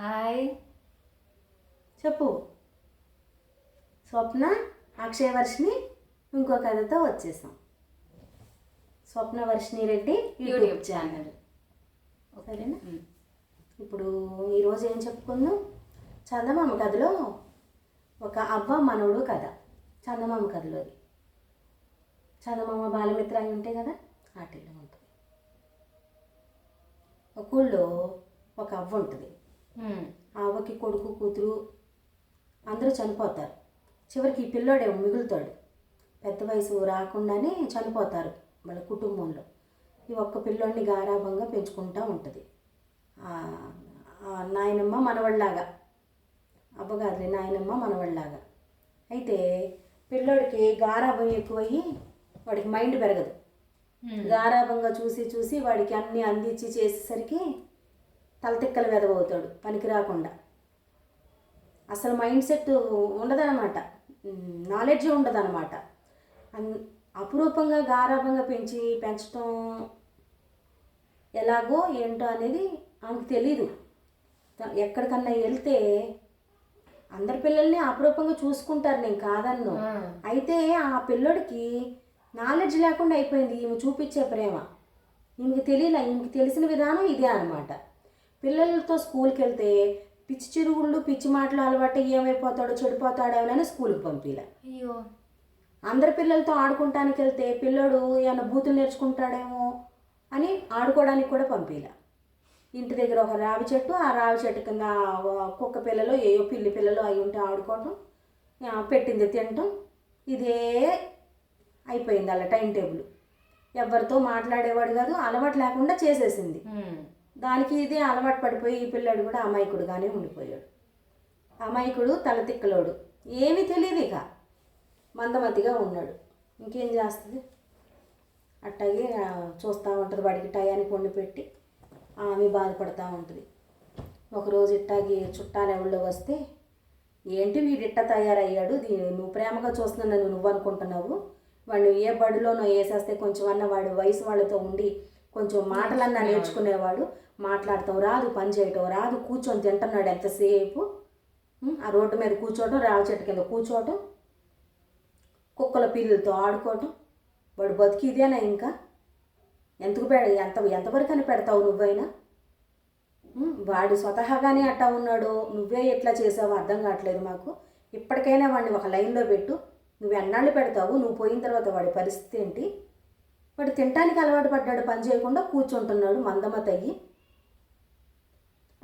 Hi. చెప్పు. స్వప్న అక్షయవర్షిని ఇంకో కథతో వచ్చేసాం. Swapna Varshini Reddy YouTube channel. సరేనా? ఇప్పుడు ఈరోజు ఏం చెప్పుకుందాం? చందమామ కథలో ఒక అవ్వ మనవుడు కథ. చందమామ కథలోది. చందమామ బాలమిత్ర అయి ఉంటాయి కదా వాటిల్లో ఉంటుంది. ఒక ఊళ్ళో ఒక అవ్వ ఉంటుంది. ఆ అవ్వకి కొడుకు కూతురు అందరూ చనిపోతారు. చివరికి ఈ పిల్లోడే మిగులుతాడు. పెద్ద వయసు రాకుండానే చనిపోతారు వాళ్ళ కుటుంబంలో. ఈ ఒక్క పిల్లోడిని గారాభంగా పెంచుకుంటూ ఉంటుంది. నాయనమ్మ మనవళ్ళలాగా. అబ్బగాదులే నాయనమ్మ మనవళ్ళలాగా. అయితే పిల్లోడికి గారాభం ఎక్కువయ్యి వాడికి మైండ్ పెరగదు. గారాభంగా చూసి చూసి వాడికి అన్నీ అందించి చేసేసరికి తలతిక్కల వెదవవుతాడు పనికి రాకుండా. అసలు మైండ్ సెట్ ఉండదన్నమాట. నాలెడ్జ్ ఉండదన్నమాట. అన్- అపురూపంగా గారాభంగా పెంచి పెంచడం ఎలాగో ఏంటో అనేది ఆమెకు తెలీదు. ఎక్కడికన్నా వెళ్తే అందరి పిల్లల్ని అపురూపంగా చూసుకుంటారు నేను కాదన్ను. అయితే ఆ పిల్లోడికి నాలెడ్జ్ లేకుండా అయిపోయింది ఈమె చూపించే ప్రేమ. ఈమెకి తెలియలే ఈమెకి తెలిసిన విధానం ఇదే అనమాట పిల్లలతో స్కూల్కి వెళ్తే పిచ్చి చిరుగుళ్ళు పిచ్చి మాటలు అలవాటు ఏమైపోతాడో చెడిపోతాడోనని స్కూల్కి పంపిలే. అయ్యో. అందరి పిల్లలతో ఆడుకుంటానికి వెళ్తే పిల్లోడు ఏమైనా బూతులు నేర్చుకుంటాడేమో అని ఆడుకోవడానికి కూడా పంపిలే. ఇంటి దగ్గర ఒక రావి చెట్టు ఆ రావి చెట్టు కింద కుక్క పిల్లలు ఏయో పిల్లి పిల్లలు అవి ఉంటే ఆడుకోవటం పెట్టింది తినటం ఇదే అయిపోయింది అలా టైం టేబుల్. ఎవరితో మాట్లాడేవాడు కాదు అలవాటు లేకుండా చేసేసింది. దానికి ఇది అలవాటు పడిపోయి ఈ పిల్లాడు కూడా అమాయకుడుగానే ఉండిపోయాడు. అమాయకుడు తలతిక్కలోడు ఏమీ తెలియదు ఇక. మందమతిగా ఉన్నాడు. ఇంకేం చేస్తుంది? అట్టాగే చూస్తూ ఉంటుంది వాడికి టయానికి వండి పెట్టి. ఆమె బాధపడుతూ ఉంటుంది. ఒకరోజు ఇట్టాగి చుట్టాలు ఎవరిలో వస్తే ఏంటి వీడిట్ట ఇట్ట తయారయ్యాడు? దీ నువ్వు ప్రేమగా చూస్తున్నా నువ్వు అనుకుంటున్నావు వాడిని ఏ బడిలోనో వేసేస్తే కొంచెం అన్న వాడి వయసు వాళ్ళతో ఉండి కొంచెం మాటలన్నా నేర్చుకునేవాడు. మాట్లాడటం రాదు పని చేయటం రాదు. కూర్చొని తింటున్నాడు ఎంతసేపు? ఆ రోడ్డు మీద కూర్చోవటం రావి చెట్టు కింద కూర్చోవటం కుక్కల పిల్లలతో ఆడుకోవటం. వాడు బతికి ఇదేనా ఇంకా? ఎంతకు పెడ ఎంత ఎంతవరకు అని పెడతావు నువ్వైనా? వాడు స్వతహాగానే అట్టా ఉన్నాడు. నువ్వే ఎట్లా చేసావో అర్థం కావట్లేదు మాకు. ఇప్పటికైనా వాడిని ఒక లైన్లో పెట్టు. నువ్వు ఎన్నాళ్ళు పెడతావు? నువ్వు పోయిన తర్వాత వాడి పరిస్థితి ఏంటి? వాడు తినటానికి అలవాటు పడ్డాడు పని చేయకుండా కూర్చుంటున్నాడు మందమత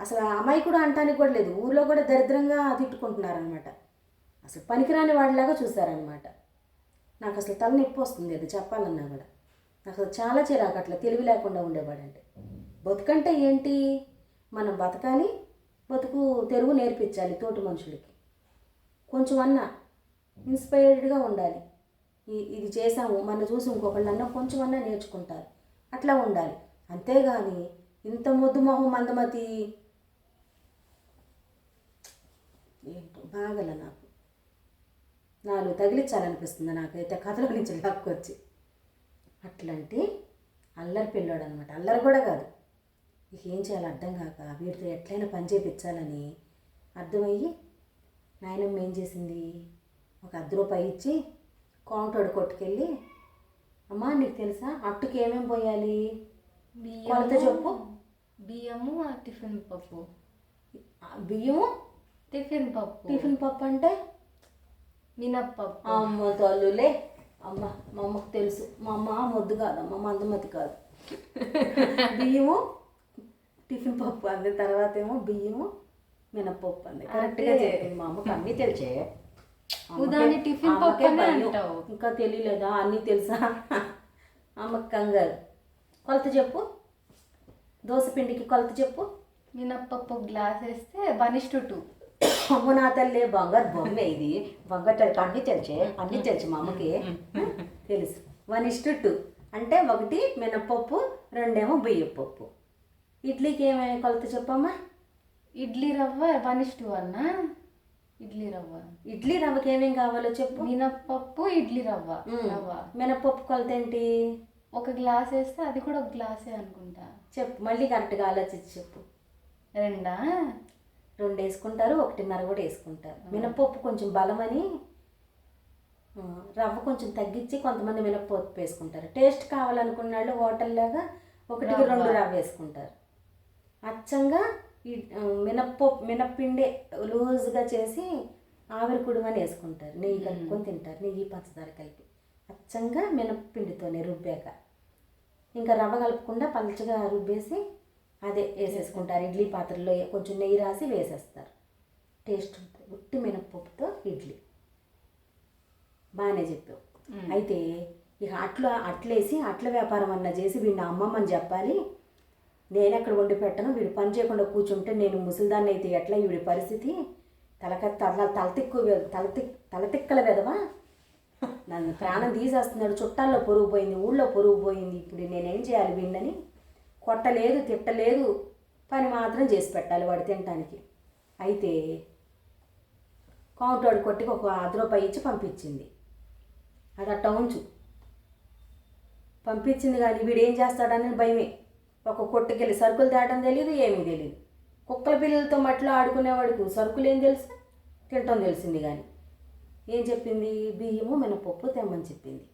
అసలు ఆ కూడా అంటానికి కూడా లేదు ఊర్లో కూడా దరిద్రంగా తిట్టుకుంటున్నారనమాట అసలు పనికిరాని వాడిలాగా చూశారనమాట నాకు అసలు తలనొప్పి వస్తుంది అది చెప్పాలన్నా కూడా. నాకు అసలు చాలా చిరాకు అట్లా తెలివి లేకుండా ఉండేవాడంటే. బతుకంటే ఏంటి? మనం బతకాలి బతుకు తెరువు నేర్పించాలి తోటి మనుషులకి. కొంచెం అన్నా ఇన్స్పైర్డ్గా ఉండాలి. ఇది చేసాము మన చూసి ఇంకొకళ్ళు అన్న కొంచెం నేర్చుకుంటారు. అట్లా ఉండాలి. అంతేగాని ఇంత మొద్దు మొహం మందమతి. ఏంటో బాగల నాకు. నాలుగు తగిలించాలనిపిస్తుంది నాకైతే కథల నుంచి లాక్కొచ్చి. అట్లాంటి అల్లరి పిల్లోడు అనమాట అల్లరి కూడా కాదు. ఇక ఏం చేయాలో అర్థం కాక వీటితో ఎట్లయినా పని చేయించాలని అర్థమయ్యి నాయనమ్మ ఏం చేసింది? ఒక అర్ధ రూపాయి ఇచ్చి కౌంటర్ కొట్టుకెళ్ళి అమ్మా నీకు తెలుసా? అట్టుకి ఏమేమి పోయాలి? కొలత చెప్పు. బియ్యము టిఫిన్ పప్పు. ఆ బియ్యం టిఫిన్ పప్పు. టిఫిన్ పప్పు అంటే? మినప్పప్పు. అమ్మ తల్లులే. అమ్మ మా అమ్మకు తెలుసు. మా అమ్మ మొద్దు కాదమ్మ మందమతి కాదు. బియ్యము టిఫిన్ పప్పు అంది. తర్వాత ఏమో బియ్యము మినప్పప్పు అంది. కరెక్ట్గా మా అమ్మకి. అన్నీ తెలిసే. దాన్ని టిఫిన్ భయం. అంటావు. ఇంకా తెలియలేదా? అన్నీ తెలుసా? అమ్మకి కంగారు కొలత చెప్పు. దోశ పిండికి కొలత చెప్పు. మినప్పప్పు గ్లాస్ వేస్తే బనిష్టు టూ అమ్మ నా తల్లి బంగారు బొమ్మ ఇది. బంగారు అన్నీ తెలిసే అన్నీ తెలుసు మా అమ్మకి. తెలుసు. వన్ టూ అంటే ఒకటి మినపప్పు రెండేమో బియ్యం పప్పు ఇడ్లీకి ఏమేమి కొలత చెప్పమ్మా? ఇడ్లీ రవ్వ బనిష్టు అన్న? ఇడ్లీ రవ్వ. ఇడ్లీ రవ్వకి ఏమేం కావాలో చెప్పు. మినప్పప్పు ఇడ్లీ రవ్వ. రవ్వ. మినపప్పు కొలత ఏంటి ఒక గ్లాస్ వేస్తే అది కూడా ఒక గ్లాసే అనుకుంటా. చెప్పు. మళ్ళీ కరెక్ట్గా ఆలోచించి చెప్పు. రెండా? రెండు వేసుకుంటారు ఒకటిన్నర కూడా వేసుకుంటారు. మినప్పప్పు కొంచెం బలమని రవ్వ కొంచెం తగ్గించి కొంతమంది మినప్పప్పు వేసుకుంటారు. టేస్ట్ కావాలనుకున్న వాళ్ళు హోటల్లాగా ఒకటికి. రెండు రవ్వ వేసుకుంటారు. అచ్చంగా మినప్పప్పు మినప్పిండే లూజ్గా చేసి ఆవిరి కుడుమని వేసుకుంటారు. నెయ్యి కలుపుకొని తింటారు. నెయ్యి పంచదార కలిపి. అచ్చంగా మినప్పిండితోనే రుబ్బాక. ఇంకా రవ్వ కలపకుండా పలుచగా రుబ్బేసి అదే వేసేసుకుంటారు. ఇడ్లీ పాత్రలో కొంచెం నెయ్యి రాసి వేసేస్తారు. టేస్ట్ ఉంటుంది ఉట్టి మినప్పప్పుతో ఇడ్లీ. బాగానే చెప్పావు. అయితే ఇక అట్ల అట్లేసి అట్ల వ్యాపారం అన్న చేసి వీడిని అమ్మమ్మని చెప్పాలి. నేను ఎక్కడ వండి పెట్టను వీడు పని చేయకుండా కూర్చుంటే నేను ముసలిదాన్ని అయితే ఎట్లా వీడి పరిస్థితి? తలక తల తలతిక్కు తలతి తలతిక్కల వెదవా నన్ను ప్రాణం తీసేస్తున్నాడు చుట్టాల్లో పొరుగు పోయింది ఊళ్ళో పొరుగు పోయింది ఇప్పుడు నేనేం చేయాలి వీడిని కొట్టలేదు తిట్టలేదు పని మాత్రం చేసి పెట్టాలి వాడు తినటానికి. అయితే కౌంటర్ కొట్టికి ఒక అర్ధ రూపాయి ఇచ్చి పంపించింది. అది అట్ట ఉంచు పంపించింది కానీ వీడేం చేస్తాడని భయమే. ఒక కొట్టుకెళ్ళి సరుకులు తేటం తెలియదు ఏమీ తెలియదు కుక్కల పిల్లలతో మట్లో ఆడుకునేవాడికి సరుకులు ఏం తెలుసు? తింటాం తెలిసింది కానీ ఏం చెప్పింది? బియ్యము మినపప్పు తెమ్మని చెప్పింది.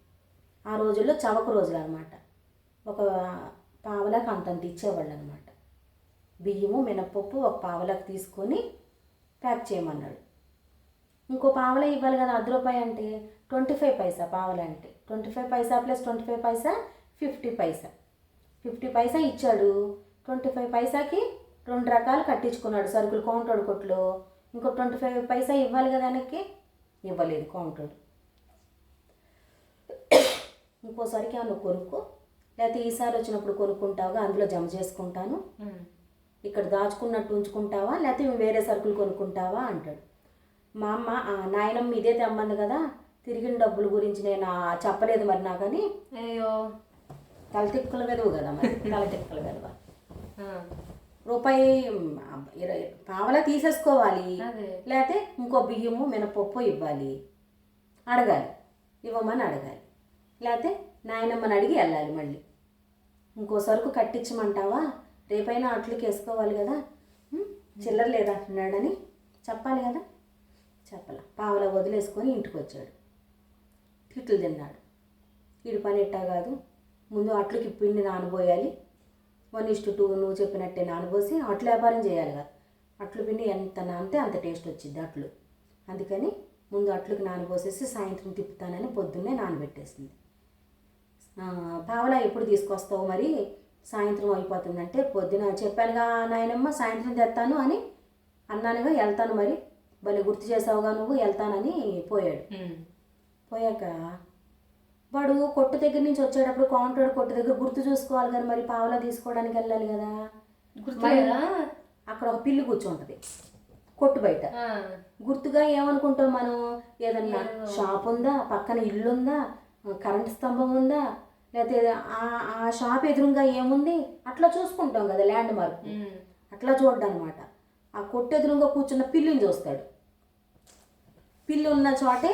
ఆ రోజుల్లో చవక రోజులు అనమాట ఒక పావలాకు అంతంత ఇచ్చేవాళ్ళు అనమాట బియ్యము మినపప్పు ఒక పావలాకు తీసుకొని ప్యాక్ చేయమన్నాడు. ఇంకో పావలా ఇవ్వాలి కదా అర్ధ రూపాయి అంటే ట్వంటీ ఫైవ్ పైసా పావలా అంటే? Twenty five paisa plus twenty five paisa? Fifty paisa. Fifty paisa ఇచ్చాడు. ట్వంటీ ఫైవ్ పైసాకి రెండు రకాలు కట్టించుకున్నాడు సరుకులు కౌంటర్ కొట్లో. ఇంకో ట్వంటీ ఫైవ్ పైసా ఇవ్వాలి కదా ఆయనకి? ఇవ్వలేదు కౌంటర్ ఇంకోసారికి ఏమన్నా కొనుక్కో లేకపోతే ఈసారి వచ్చినప్పుడు కొనుక్కుంటావుగా అందులో జమ చేసుకుంటాను. ఇక్కడ దాచుకున్నట్టు ఉంచుకుంటావా? లేకపోతే వేరే సరుకులు కొనుక్కుంటావా? అంటాడు. మా అమ్మ "ఆ, నాయనమ్మ ఇదే తెమ్మంది కదా తిరిగిన డబ్బుల గురించి నేను చెప్పలేదు మరి నాకని. అయ్యో. తలతిక్కల వెదవు కదా మరి తలతిక్కల వెదవ. ఆ. రూపాయి ఇరవై పావలా తీసేసుకోవాలి. లేకపోతే ఇంకో బియ్యము మినపప్పు ఇవ్వాలి. అడగాలి. ఇవ్వమని అడగాలి. లేకపోతే నాయనమ్మని అడిగి వెళ్ళాలి మళ్ళీ. ఇంకో సరుకు కట్టించమంటావా? రేపైనా అట్లకి వేసుకోవాలి కదా? చిల్లర లేదంటున్నాడని చెప్పాలి కదా. చెప్పాల. పావలా వదిలేసుకొని ఇంటికి వచ్చాడు తిట్లు తిన్నాడు. వీడి పని ఎట్టా కాదు. ముందు అట్లకి పిండి నానబోయాలి. వన్ ఇస్టు టూ నువ్వు చెప్పినట్టే నానబోసి అట్లు వ్యాపారం చేయాలి కదా. అట్లు పిండి ఎంత నానితే అంత టేస్ట్ వచ్చింది అట్లు. అందుకని ముందు అట్లుకి నానబోసేసి సాయంత్రం తిప్పుతానని పొద్దున్నే నానబెట్టేసింది. పావలా ఎప్పుడు తీసుకొస్తావు మరి? సాయంత్రం అయిపోతుందంటే పొద్దున చెప్పానుగా నాయనమ్మ సాయంత్రం తెస్తాను అని అన్నానుగా వెళ్తాను మరి. భలే గుర్తు చేసావుగా నువ్వు వెళ్తానని పోయాడు. పోయాక వాడు కొట్టు దగ్గర నుంచి వచ్చేటప్పుడు కౌంటర్ కొట్టు దగ్గర గుర్తు చూసుకోవాలి కానీ మరి పావలా తీసుకోవడానికి వెళ్ళాలి కదా. గుర్తులేదా? అక్కడ ఒక పిల్లి కూర్చుంటుంది కొట్టు బయట. గుర్తుగా ఏమనుకుంటాం మనం? ఏదన్నా ఏదో. షాప్ ఉందా? పక్కన ఇల్లు ఉందా? కరెంట్ స్తంభం ఉందా? లేకపోతే ఆ షాప్ ఎదురుగా ఏముంది? అట్లా చూసుకుంటాం కదా ల్యాండ్ మార్క్. అట్లా చూడ్డం అనమాట ఆ కొట్టు ఎదురుగా కూర్చున్న పిల్లిని చూస్తాడు. పిల్లి ఉన్న చోటే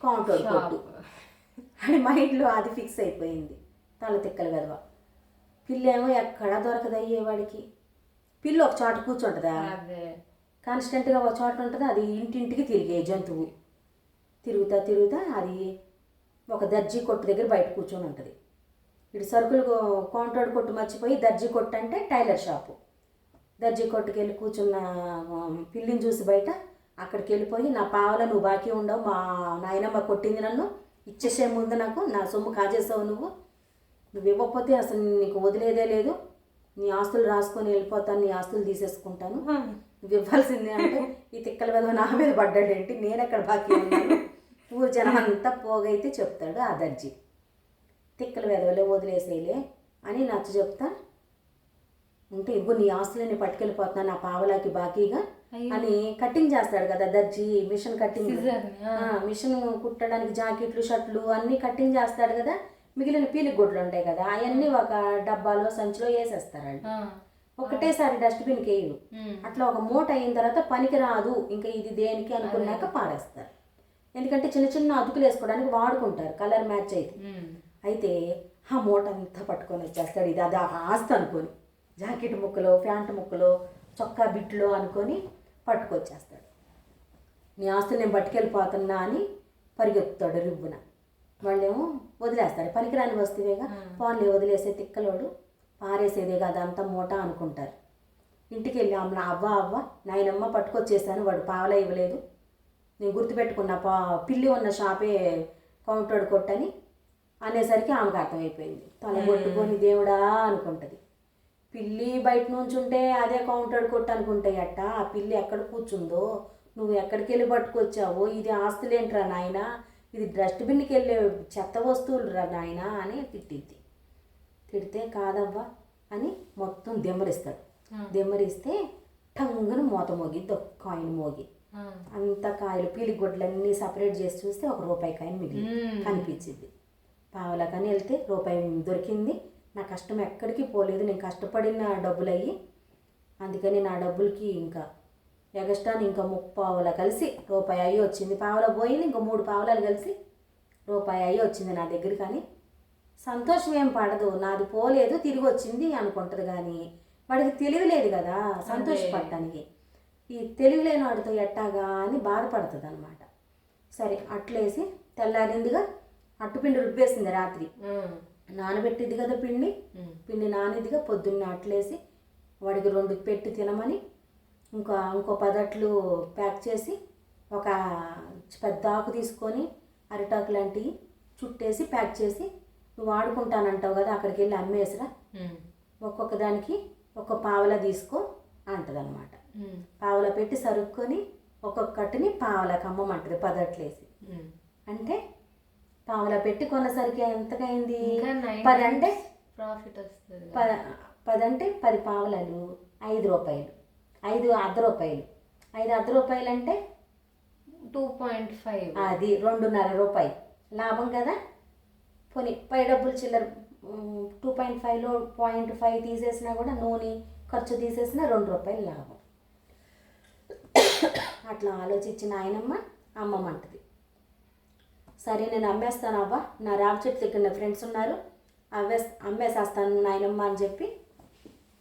కౌంటర్ కొట్టు. అని మైండ్లో అది ఫిక్స్ అయిపోయింది. తల తిక్కల వెదవ పిల్లేమో ఎక్కడా దొరకదయ్యే వాడికి. పిల్లి ఒక చోట కూర్చుంటుందా? కాన్స్టెంట్గా ఒక చోట ఉంటుంది అది ఇంటింటికి తిరిగే జంతువు. తిరుగుతా తిరుగుతా అది ఒక దర్జీ కొట్టు దగ్గర బయట కూర్చొని ఉంటుంది. ఇటు సరుకులు కౌంటర్ కొట్టు మర్చిపోయి దర్జీ కొట్టు అంటే టైలర్ షాపు. దర్జీ కొట్టుకి వెళ్ళి కూర్చున్న పిల్లిని చూసి బయట అక్కడికి వెళ్ళిపోయి నా పావల నువ్వు బాకీ ఉండవు మా నాయనమ్మ కొట్టింది నన్ను ఇచ్చేసే ముందు నాకు నా సొమ్ము కాజేసావు నువ్వు. నువ్వు ఇవ్వకపోతే అసలు నీకు వదిలేదే లేదు. నీ ఆస్తులు రాసుకొని వెళ్ళిపోతాను నీ ఆస్తులు తీసేసుకుంటాను. నువ్వు ఇవ్వాల్సిందే అంటే ఈ తిక్కల మీద నా మీద పడ్డాడేంటి నేను ఎక్కడ బాకీ ఉన్నాను? ఊరు జనం అంతా పోగైతే చెప్తాడు ఆ దర్జీ. తిక్కల వెదవలే వదిలేసేయలే అని నచ్చ చెప్తా. ఉంటే ఇదిగో నీ ఆస్తులని పట్టుకెళ్ళిపోతున్నా నా పావలాకి బాకీగా. అని కటింగ్ చేస్తాడు కదా దర్జీ మిషన్ కటింగ్ మిషన్ కుట్టడానికి జాకెట్లు షర్ట్లు అన్నీ కటింగ్ చేస్తాడు కదా మిగిలిన పీలిక గుడ్లు ఉంటాయి కదా అవన్నీ ఒక డబ్బాలో సంచిలో వేసేస్తారు వాళ్ళు. ఒకటేసారి డస్ట్బిన్కి వేయరు మ్మ్. అట్లా ఒక మూట అయిన తర్వాత పనికి రాదు ఇంకా ఇది దేనికి అనుకున్నాక పారేస్తారు ఎందుకంటే చిన్న చిన్న అతుకులు వేసుకోవడానికి వాడుకుంటారు కలర్ మ్యాచ్ అయితే. అయితే ఆ మూట అంతా పట్టుకొని వచ్చేస్తాడు ఇది అది ఆస్తి అనుకొని జాకెట్ ముక్కలో ప్యాంట్ ముక్కలో చొక్కా బిట్లో అనుకొని పట్టుకొచ్చేస్తాడు. నీ ఆస్తులు నేను పట్టుకెళ్ళిపోతున్నా అని పరిగెత్తుతాడు రిబ్బున. వాళ్ళేమో వదిలేస్తాడు. పనికిరాని వస్తువేగా. పోన్లే వదిలేసే తిక్కలోడు పారేసేదే కదా అంత మూట అనుకుంటారు. ఇంటికి వెళ్ళి అమ్మ అవ్వ అవ్వ నాయనమ్మ పట్టుకొచ్చేసాను వాడు పావలా ఇవ్వలేదు. నేను గుర్తుపెట్టుకున్న పా పిల్లి ఉన్న షాపే కౌంటర్ కొట్టని అనేసరికి ఆమెకు అర్థమైపోయింది. తల కొట్టుకొని దేవుడా అనుకుంటుంది. పిల్లి బయట నుంచి ఉంటే అదే కౌంటర్ కొట్టు అనుకుంటాయి అట్ట ఆ పిల్లి ఎక్కడ కూర్చుందో నువ్వు ఎక్కడికి వెళ్ళి పట్టుకొచ్చావో ఇది ఆస్తులేంట్రా నాయన? ఇది డస్ట్బిన్కి వెళ్ళే చెత్త వస్తువులు రా నాయన? అని తిట్టిద్ది. తిడితే కాదవ్వా అని మొత్తం దెమ్మరిస్తాడు. దెమ్మరిస్తే టంగున మూత మోగిద్ది ఒక కాయిన్ మోగి. అంత కాయలు పీలి గుడ్లన్నీ సపరేట్ చేసి చూస్తే ఒక రూపాయి కాయని మిగిలి. కనిపించింది. పావలా కానీ వెళ్తే రూపాయి దొరికింది. నా కష్టం ఎక్కడికి పోలేదు. నేను కష్టపడిన డబ్బులు అయ్యి అందుకని నా డబ్బులకి ఇంకా ఎగస్ట్రాని ఇంకా ముప్పావుల కలిసి రూపాయి అయ్యి వచ్చింది. పావుల పోయింది ఇంకా మూడు పావులాలు కలిసి రూపాయి అయ్యి వచ్చింది నా దగ్గర. కానీ సంతోషం ఏం పడదు. నాది పోలేదు తిరిగి వచ్చింది అనుకుంటుంది. కానీ వాడికి తెలివి లేదు కదా సంతోషపడటానికి ఈ తెలివి లేని వాడితో ఎట్టాగా అని బాధపడుతుంది అనమాట సరే అట్లేసి తెల్లారిందిగా అట్టుపిండి రుబ్బేసింది రాత్రి. నానబెట్టిద్ది కదా పిండి. పిండి నానిదిగా పొద్దున్న అట్లేసి వాడికి రెండు పెట్టి తినమని ఇంకా ఇంకో పదట్లు ప్యాక్ చేసి ఒక పెద్ద ఆకు తీసుకొని అరిటాకు లాంటివి చుట్టేసి ప్యాక్ చేసి నువ్వు వాడుకుంటానంటావు కదా అక్కడికి వెళ్ళి అమ్మేసిరా. ఒక్కొక్క దానికి ఒక పావలా తీసుకో అంటది అనమాట పావలా పెట్టి సరుక్కొని ఒక్కొక్కటిని పావలాకి అమ్మమంటది పదట్లేసి. అంటే పావలా పెట్టి కొన్నసరికి ఎంతకైంది? పది అంటే ప్రాఫిట్ వస్తుంది పద పది అంటే పది పావలాలు ఐదు రూపాయలు ఐదు అర్ధ రూపాయలు. ఐదు అర్ధ రూపాయలు అంటే టూ పాయింట్ ఫైవ్. అది రెండున్నర రూపాయలు లాభం కదా? పోనీ పై డబ్బులు చిల్లర టూ పాయింట్ ఫైవ్లో పాయింట్ ఫైవ్ తీసేసినా కూడా నూనె ఖర్చు తీసేసినా రెండు రూపాయలు లాభం. అట్లా ఆలోచించిన ఆయనమ్మ అమ్మమంటది సరే నేను అమ్మేస్తాను అవ్వ. నా రావి చెట్టు దగ్గర నా ఫ్రెండ్స్ ఉన్నారు. అవ్వేస్ అమ్మేసేస్తాను నాయనమ్మ అని చెప్పి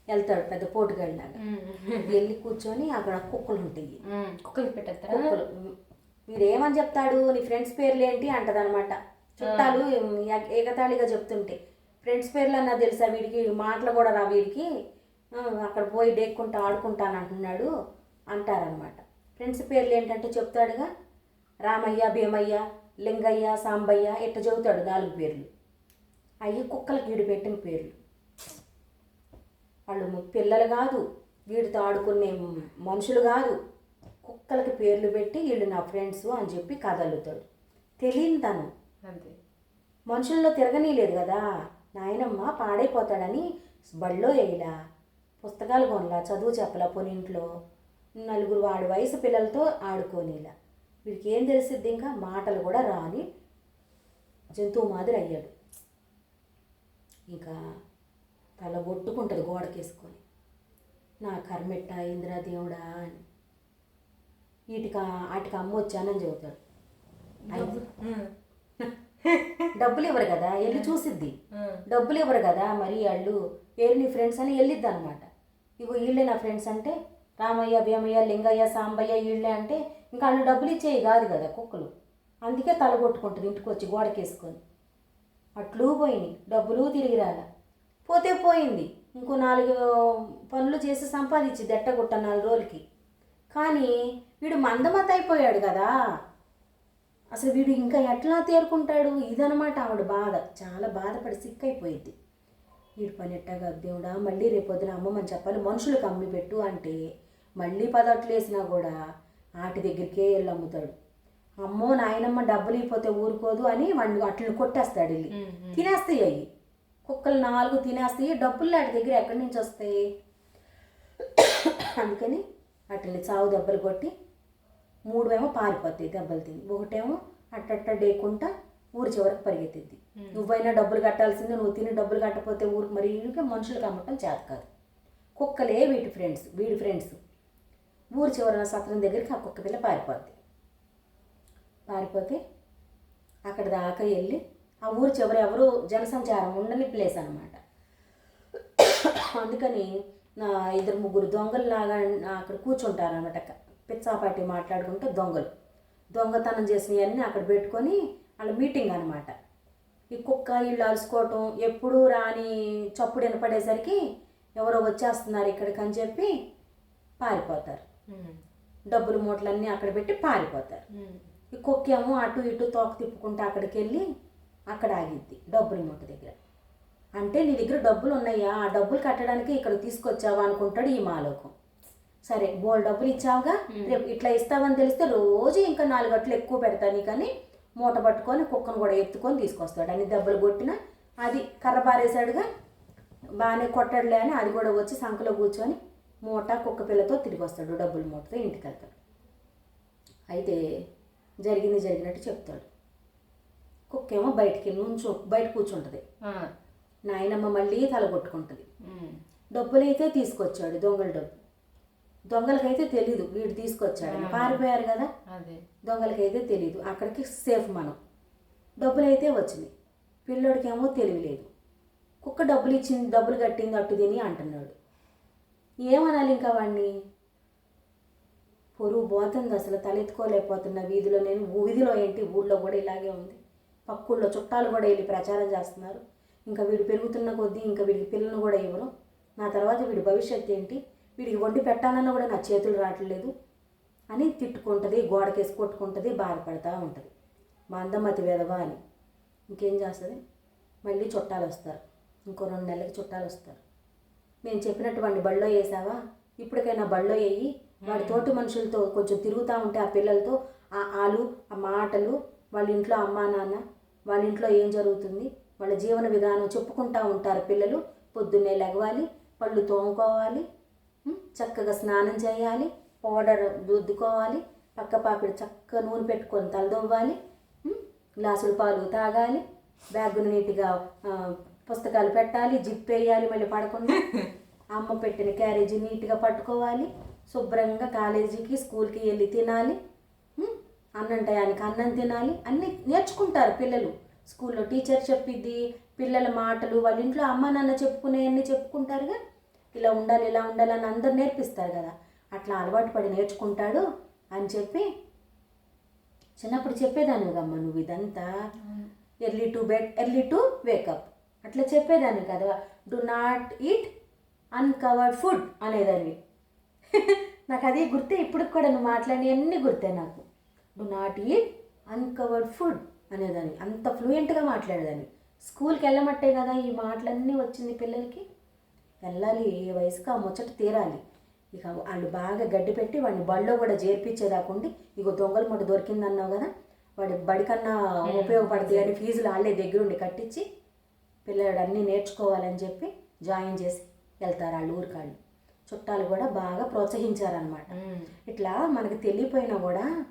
వెళ్తాడు పెద్ద పోటుగాడిలాగా వెళ్ళి కూర్చొని అక్కడ కుక్కలు ఉంటాయి. కుక్కలు పెట్టేస్తారా? కుక్కలు. వీడు ఏమని చెప్తాడు? నీ ఫ్రెండ్స్ పేర్లు ఏంటి అంటదనమాట. చుట్టాలు ఎగతాళిగా చెప్తుంటే ఫ్రెండ్స్ పేర్లు అన్నా తెలుసా వీడికి? మాటలు కూడా రా వీడికి. అక్కడ పోయి డేక్కుంటా ఆడుకుంటాను అంటున్నాడు అంటారనమాట. ఫ్రెండ్స్ పేర్లు ఏంటంటే చెప్తాడుగా. రామయ్య భీమయ్య లింగయ్య సాంబయ్య ఇట్ట చెబుతాడు నాలుగు పేర్లు. అవి కుక్కలకి వీడు పెట్టిన పేర్లు. వాళ్ళు పిల్లలు కాదు వీడితో ఆడుకునే మనుషులు కాదు. కుక్కలకి పేర్లు పెట్టి వీళ్ళు నా ఫ్రెండ్స్ అని చెప్పి కదలుతాడు. తెలియని తను. అంతే. మనుషుల్లో తిరగనీయలేదు కదా. నాయనమ్మ పాడైపోతాడని బళ్ళో వేయలా పుస్తకాలు కొనలా చదువు చెప్పలా పొనింట్లో నలుగురు వాడి వయసు పిల్లలతో ఆడుకోనిలా. వీడికి ఏం తెలిసిద్ది ఇంకా? మాటలు కూడా రాని జంతువు మాదిరి అయ్యాడు. ఇంకా తల కొట్టుకుంటుంది గోడకేసుకొని. నా కర్మెట్ట ఇందిరా దేవుడా అని. వీటికి వాటికి అమ్మ వచ్చానని చెబుతాడు. డబ్బులు ఇవ్వరు కదా? వెళ్ళి చూసిద్ది. డబ్బులు ఇవ్వరు కదా? మరి వాళ్ళు ఏరు నీ ఫ్రెండ్స్ అని వెళ్ళిద్ది అనమాట ఇగో వీళ్ళే నా ఫ్రెండ్స్ అంటే రామయ్య భీమయ్య లింగయ్య సాంబయ్య వీళ్ళే అంటే ఇంకా అన్ని డబ్బులు ఇచ్చేవి కాదు కదా కుక్కలు. అందుకే తలగొట్టుకుంటుంది ఇంటికి వచ్చి గోడకేసుకొని. అట్లు పోయినాయి. డబ్బులు తిరిగి రాల. పోతే పోయింది. ఇంకో నాలుగు పనులు చేసి సంపాదించి దెట్టగుట్ట నాలుగు రోజులకి. కానీ వీడు మందమత అయిపోయాడు కదా. అసలు వీడు ఇంకా ఎట్లా తేరుకుంటాడు? ఇదనమాట ఆవిడ బాధ. చాలా బాధపడి సిక్ అయిపోయింది వీడు పని ఎట్టగా దేవుడా మళ్ళీ రేపొద్దున అమ్మమని చెప్పాలి. మనుషులకు అమ్మి పెట్టు అంటే మళ్ళీ పదట్లు వేసినా కూడా ఆటి దగ్గరికే వెళ్ళి అమ్ముతాడు అమ్మో నాయనమ్మ డబ్బులు ఇవ్వకపోతే ఊరుకోదు అని వాడిని అట్లని కొట్టేస్తాడు వెళ్ళి. తినేస్తాయి అవి. కుక్కలు నాలుగు తినేస్తాయి. డబ్బులు వాటి దగ్గర ఎక్కడి నుంచి వస్తాయి? అందుకని అట్లని చావు దెబ్బలు కొట్టి మూడు ఏమో పారిపోతాయి దెబ్బలు తిని. ఒకటేమో అట్టట్ట డేకుంటా ఊరి చివరికి పరిగెత్తిద్ది. నువ్వైనా డబ్బులు కట్టాల్సిందే నువ్వు తిని డబ్బులు కట్టకపోతే ఊరికి మరి ఇంకా మనుషులకు అమ్మటం చేత కాదు. కుక్కలే వీటి ఫ్రెండ్స్ వీడి ఫ్రెండ్స్ ఊరి చివరన సత్రం దగ్గరికి ఆ కుక్క పిల్ల పారిపోద్ది. పారిపోతే అక్కడ దాకా వెళ్ళి ఆ ఊరి చివర ఎవరు జనసంచారం ఉండని ప్లేస్ అనమాట అందుకని నా ఇద్దరు ముగ్గురు దొంగలు లాగా అక్కడ కూర్చుంటారనమాట పిచ్చాపాటి మాట్లాడుకుంటే దొంగలు. దొంగతనం చేసినవన్నీ అక్కడ పెట్టుకొని వాళ్ళ మీటింగ్ అనమాట ఈ కుక్క వీళ్ళు అలసుకోవటం ఎప్పుడూ రాని చప్పుడు వినపడేసరికి ఎవరో వచ్చేస్తున్నారు ఇక్కడికి అని చెప్పి పారిపోతారు. డబ్బులు మూటలన్నీ అక్కడ పెట్టి పారిపోతారు. ఈ కుక్కేమో అటు ఇటు తోక తిప్పుకుంటూ అక్కడికి వెళ్ళి అక్కడ ఆగిద్ది డబ్బుల మూట దగ్గర. అంటే నీ దగ్గర డబ్బులు ఉన్నాయా? ఆ డబ్బులు కట్టడానికి ఇక్కడ తీసుకొచ్చావా అనుకుంటాడు ఈ మాలోకం. సరే బోల్ డబ్బులు ఇచ్చావుగా రేపు ఇట్లా ఇస్తావని తెలిస్తే రోజు ఇంకా నాలుగు గంటలు ఎక్కువ పెడతాను కానీ మూట పట్టుకొని కుక్కను కూడా ఎత్తుకొని తీసుకొస్తాడు. అన్ని దెబ్బలు కొట్టినా అది కర్ర పారేశాడుగా బాగానే కొట్టాడులే అని అది కూడా వచ్చి సంకలో కూర్చొని మూట కుక్క పిల్లతో తిరిగి వస్తాడు డబ్బులు మూటతో ఇంటికి వెళ్తాడు. అయితే జరిగింది జరిగినట్టు చెప్తాడు. కుక్క ఏమో బయటికి వెళ్ళి నుంచో బయట కూర్చుంటుంది. నాయనమ్మ మళ్ళీ తల కొట్టుకుంటుంది. డబ్బులు అయితే తీసుకొచ్చాడు దొంగల డబ్బు. దొంగలకైతే తెలీదు వీడు తీసుకొచ్చాడు పారిపోయారు కదా. దొంగలకైతే తెలీదు అక్కడికి సేఫ్ మనం. డబ్బులు అయితే వచ్చినాయి. పిల్లోడికేమో తెలివి లేదు. కుక్క డబ్బులు ఇచ్చింది డబ్బులు కట్టింది అట్టు తిని అంటున్నాడు. ఏమనాలి ఇంకా వాడిని పొరుగు పోతుంది అసలు తలెత్తుకోలేకపోతున్న వీధిలో నేను వీధిలో ఏంటి? ఊళ్ళో కూడా ఇలాగే ఉంది. పక్కూళ్ళో చుట్టాలు కూడా వెళ్ళి ప్రచారం చేస్తున్నారు. ఇంకా వీడు పెరుగుతున్న కొద్దీ ఇంకా వీడికి పిల్లలు కూడా ఇవ్వరు. నా తర్వాత వీడి భవిష్యత్తు ఏంటి? వీడికి వండి పెట్టాలన్నా కూడా నా చేతులు రావట్లేదు. అని తిట్టుకుంటుంది గోడకేసి కొట్టుకుంటుంది బాధపడతా ఉంటుంది. మా అందమతి వేదవా అని. ఇంకేం చేస్తుంది? మళ్ళీ చుట్టాలు వస్తారు. ఇంకో రెండు నెలలకి చుట్టాలు వస్తారు. నేను చెప్పినట్టు వాడిని బళ్ళో వేసావా? ఇప్పటికైనా బళ్ళో వేయి. వాడి తోటి మనుషులతో కొంచెం తిరుగుతూ ఉంటే ఆ పిల్లలతో ఆ ఆలు ఆ మాటలు వాళ్ళ ఇంట్లో అమ్మా నాన్న వాళ్ళ ఇంట్లో ఏం జరుగుతుంది? వాళ్ళ జీవన విధానం చెప్పుకుంటూ ఉంటారు పిల్లలు. పొద్దున్నే లెగవాలి పళ్ళు తోముకోవాలి చక్కగా స్నానం చేయాలి పౌడర్ రుద్దుకోవాలి పక్క పాపిడి చక్కగా నూనె పెట్టుకొని తలదొవ్వాలి గ్లాసులు పాలు తాగాలి బ్యాగును నీట్గా పుస్తకాలు పెట్టాలి జిప్ వేయాలి మళ్ళీ పడకుండా అమ్మ పెట్టిన క్యారేజీ నీట్గా పట్టుకోవాలి. శుభ్రంగా కాలేజీకి స్కూల్కి వెళ్ళి తినాలి? అన్నం టయానికి అన్నం తినాలి. అన్నీ నేర్చుకుంటారు పిల్లలు. స్కూల్లో టీచర్ చెప్పిద్ది పిల్లల మాటలు వాళ్ళ ఇంట్లో అమ్మ నాన్న చెప్పుకునేవన్నీ చెప్పుకుంటారుగా. ఇలా ఉండాలి ఇలా ఉండాలి అని అందరు నేర్పిస్తారు కదా. అట్లా అలవాటు పడి నేర్చుకుంటాడు అని చెప్పి చిన్నప్పుడు చెప్పేదాన్ని కదమ్మా నువ్వు ఇదంతా. Early to bed early to wake up. అట్లా చెప్పేదాన్ని కదా. Do not eat uncovered food అనేదాన్ని. నాకు అది గుర్తే ఇప్పుడు కూడా నువ్వు మాట్లాడి అన్నీ గుర్తే నాకు. Do not eat uncovered food అనేదాన్ని. అంత ఫ్లూయెంట్గా మాట్లాడేదాన్ని. స్కూల్కి వెళ్ళమట్టే కదా ఈ మాటలన్నీ వచ్చింది పిల్లలకి. వెళ్ళాలి ఏ వయసుకు ఆ ముచ్చట తీరాలి. ఇక వాళ్ళు బాగా గడ్డి పెట్టి వాడిని బడిలో కూడా చేర్పించేదాకుండి ఇగో దొంగల మూట దొరికింది అన్నావు కదా వాడి బడికన్నా ఉపయోగపడుతుంది అని ఫీజులు వాళ్ళే దగ్గరుండి కట్టించి పిల్లడు అన్నీ నేర్చుకోవాలని చెప్పి జాయిన్ చేసి వెళ్తారు వాళ్ళు ఊరికాళ్ళు. చుట్టాలు కూడా బాగా ప్రోత్సహించారనమాట ఇట్లా మనకు తెలియపోయినా కూడా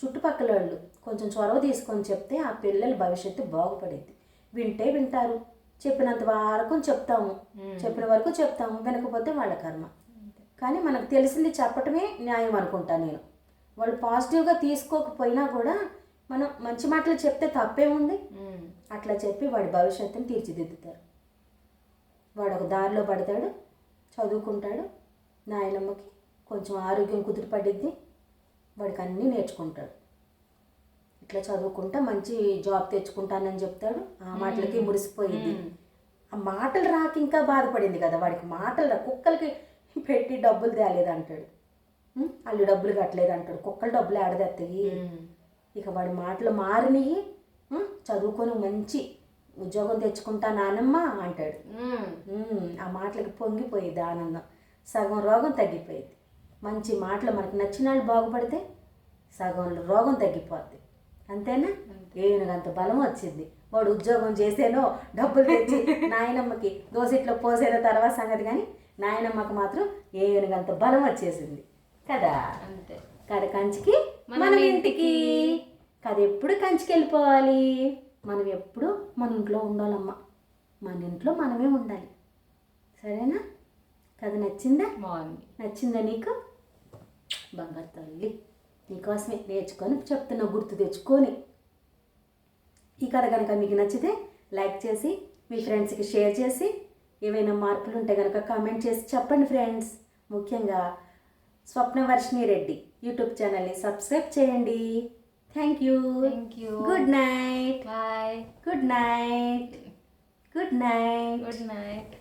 చుట్టుపక్కల వాళ్ళు కొంచెం చొరవ తీసుకొని చెప్తే ఆ పిల్లల భవిష్యత్తు బాగుపడిద్ది వింటే వింటారు. చెప్పినంత వరకు చెప్తాము. చెప్పిన వరకు చెప్తాము. వినకపోతే వాళ్ళ కర్మ. కానీ మనకు తెలిసింది చెప్పటమే న్యాయం అనుకుంటా నేను. వాళ్ళు పాజిటివ్గా తీసుకోకపోయినా కూడా మనం మంచి మాటలు చెప్తే తప్పేముంది అట్లా చెప్పి వాడి భవిష్యత్తుని తీర్చిదిద్దుతారు. వాడు ఒక దారిలో పడతాడు చదువుకుంటాడు నాయనమ్మకి కొంచెం ఆరోగ్యం కుదురు పడిద్ది వాడికి అన్నీ నేర్చుకుంటాడు. ఇట్లా చదువుకుంటా మంచి జాబ్ తెచ్చుకుంటానని చెప్తాడు ఆ మాటలకి మురిసిపోయింది ఆ మాటలు రాక ఇంకా బాధపడింది కదా వాడికి మాటలు రా కుక్కలకి పెట్టి డబ్బులు తేలేదు అంటాడు ఉం? వాళ్ళు డబ్బులు కట్టలేదు అంటాడు కుక్కలు డబ్బులు ఆడదెత్తాయి ఇక వాడి మాటలు మారినవి? చదువుకొని మంచి ఉద్యోగం తెచ్చుకుంటా నానమ్మ అంటాడు. ఆ మాటలకి పొంగిపోయేది ఆనందం. సగం రోగం తగ్గిపోయేది. మంచి మాటలు మనకు నచ్చిన వాళ్ళు బాగుపడితే సగం రోగం తగ్గిపోద్ది. అంతేనా? ఏనుగంత బలం వచ్చింది. వాడు ఉద్యోగం చేసేనో డబ్బులు తెచ్చి నాయనమ్మకి దోసిట్లో పోసేనో తర్వాత సంగతి కానీ నాయనమ్మకి మాత్రం ఏనుగంత బలం వచ్చేసింది. కదా? అంతే. కథ కంచికి? మనం ఇంటికి. కథ ఎప్పుడు కంచికి వెళ్ళిపోవాలి మనం ఎప్పుడు మన ఇంట్లో ఉండాలమ్మా. మన ఇంట్లో మనమే ఉండాలి. సరేనా? కథ నచ్చిందా? బాగుంది. నచ్చిందా నీకు? బంగారు తల్లి నీకోసమే నేర్చుకొని చెప్తున్నా గుర్తు తెచ్చుకొని. ఈ కథ కనుక మీకు నచ్చితే లైక్ చేసి మీ ఫ్రెండ్స్కి షేర్ చేసి ఏవైనా మార్పులు ఉంటే కనుక కామెంట్ చేసి చెప్పండి ఫ్రెండ్స్. ముఖ్యంగా స్వప్నవర్షిణి రెడ్డి. యూట్యూబ్ ఛానల్ని సబ్స్క్రైబ్ చేయండి. Thank you thank you good night bye good night good night good night